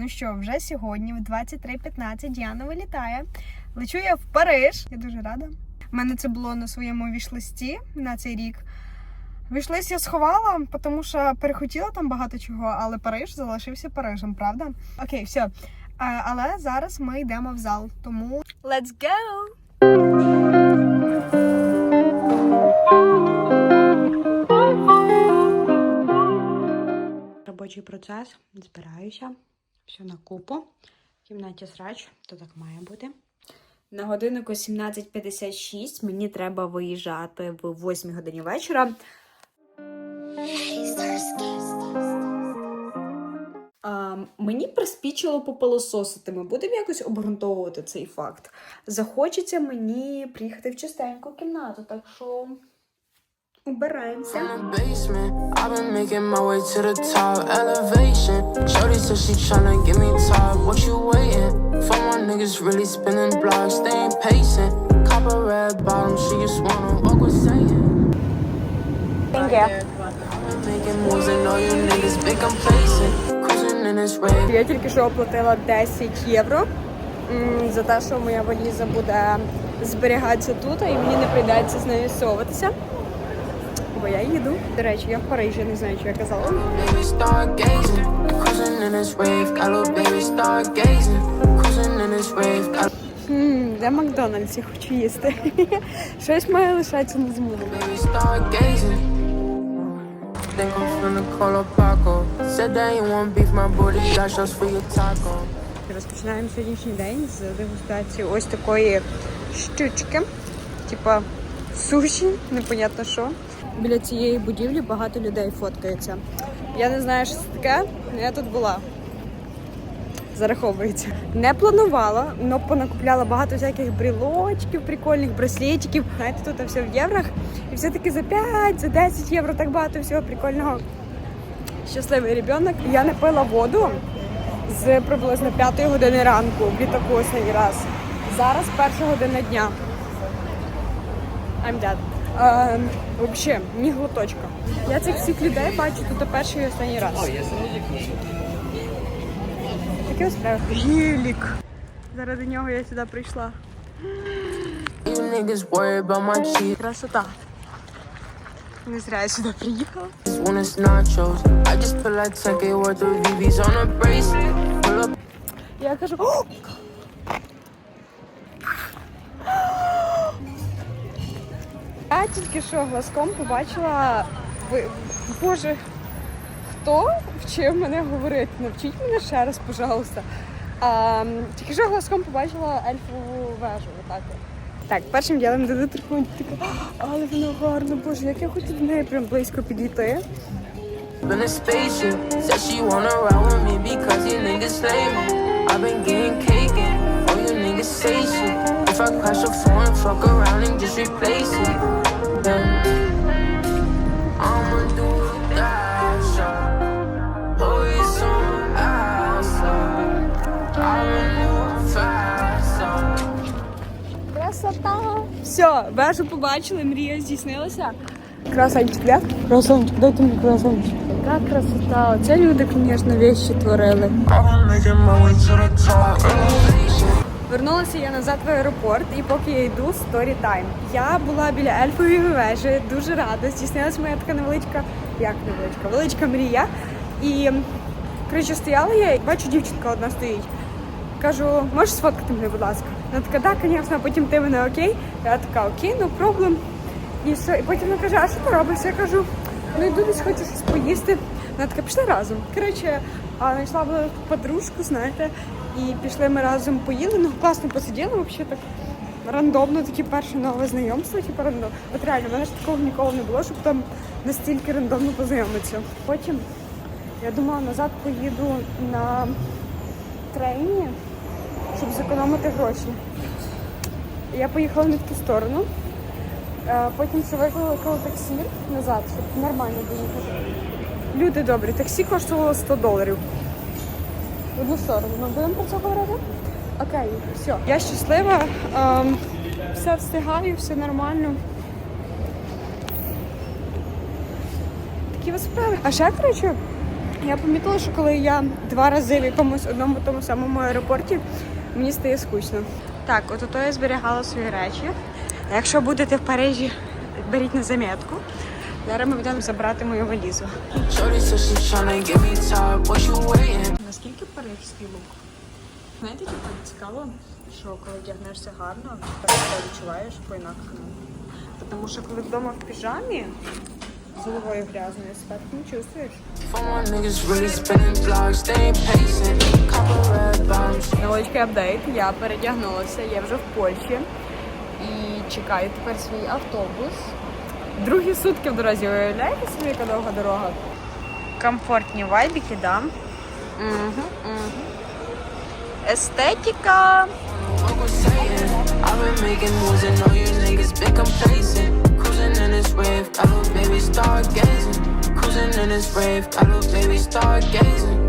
Ну що, вже сьогодні, в 23.15, Діана вилітає. Лечу я в Париж. Я дуже рада. У мене це було на своєму вішлисті на цей рік. Вішлист я сховала, тому що перехотіла там багато чого, але Париж залишився Парижем, правда? Окей, все. Але зараз ми йдемо в зал, тому let's go! Процес, збираюся, все на купу. В кімнаті срач, то так має бути. На годиннику 17.56 мені треба виїжджати в 8 годині вечора. А, мені приспічило попилососити. Ми будемо якось обґрунтовувати цей факт. Захочеться мені приїхати в чистеньку кімнату, так що убираємося. Я тільки що оплатила 10 євро за те, що моя валіза буде зберігатися тут, і мені не прийдеться з нею соватися. Бо я їду. До речі, я в Парижі, не знаю, що я казала. Хм, де Макдональдс, я хочу їсти. Щось має лишатися на змогу. Розпочинаємо сьогоднішній день з дегустації ось такої штучки, типа суші, непонятно що. Біля цієї будівлі багато людей фоткаються. Я не знаю, що це таке, але я тут була. Зараховується. Не планувала, але понакупляла багато всяких брілочків, прикольних браслетиків. Знаєте, тут все в єврах. І все-таки за 5, за 10 євро так багато всього прикольного. Щасливий ребенок. Я не пила воду з приблизно 5 години ранку в літаку останній раз. Зараз перша година дня. I'm dead. Взагалі, ні глоточка. Я цих всіх людей бачу тут перший і останній раз. Таке ось справи. Гілік. Заради нього я сюди прийшла. Красота. Не зря я сюди приїхала. it's nachos. Тільки що глазком побачила. Боже, хто вчив мене говорити? Навчіть мене ще раз, пожалуйста. А, тільки що глазком побачила ельфову вежу. Отак. Так, першим ділом до доторкнути така, але воно гарно, боже, як я хочу до неї прям близько підійти. in a spaceship. Said she wanna ride with me because you niggas slave. I've been getting cake and all you niggas say shit. If I crash a phone, fuck around and just replace it. Все, вежу побачили, мрія здійснилася. Красавчик, да? Красавчик, дайте мені красавчик. Яка красота. Оце люди, звісно, вещі творили. Вернулася я назад в аеропорт, і поки я йду, сторі тайм. Я була біля ельфової вежі, дуже рада. Здійснилася моя така невеличка, як невеличка, величка мрія. І коротше, стояла я і бачу, дівчинка одна стоїть. Кажу, можеш сфоткати мене, будь ласка? Вона така, так, звісно, потім ти мене окей. Я така, окей, ну проблем. І все. І потім вона каже, а що ти робиш? Я кажу, ну йду десь хочу щось поїсти. Вона така, пішли разом. Коротше, знайшла подружку, знаєте, і пішли ми разом поїли. Ну, класно посиділи, взагалі так рандомно, таке перше нове знайомство, типу рандом. От реально, в мене ж такого ніколи не було, щоб там настільки рандомно познайомитися. Потім я думала, назад поїду на трейні, щоб зекономити гроші. Я поїхала не в ту сторону. Е, Потім ще викликала таксі назад, щоб нормально доїхати. Люди добрі, таксі коштувало 100 доларів. В одну сторону. Ми будемо про це говорити? Окей, все. Я щаслива, ем, все встигаю, все нормально. Такі ось справи. А ще, коротше, Я помітила, що коли я два рази в якомусь одному тому самому аеропорті, мені стає скучно. Так, от ото я зберігала свої речі. Якщо будете в Парижі, беріть на замітку. Зараз ми будемо забрати мою валізу. Наскільки парижський лук? Знаєте, типу, цікаво, що коли вдягнешся гарно, ти відчуваєш по-інакшому. Тому що коли вдома в піжамі з головою грязною, себе так не чувствуєш. Red bottoms. Невеличкий апдейт. Я передягнулася, я вже в Польщі і чекаю тепер свій автобус. Другі сутки в дорозі, уявляєте собі, яка довга дорога? Комфортні вайбіки, да? Угу, угу. Естетика. in this wave, I love baby stargazing. Cruising in this wave, I love baby stargazing.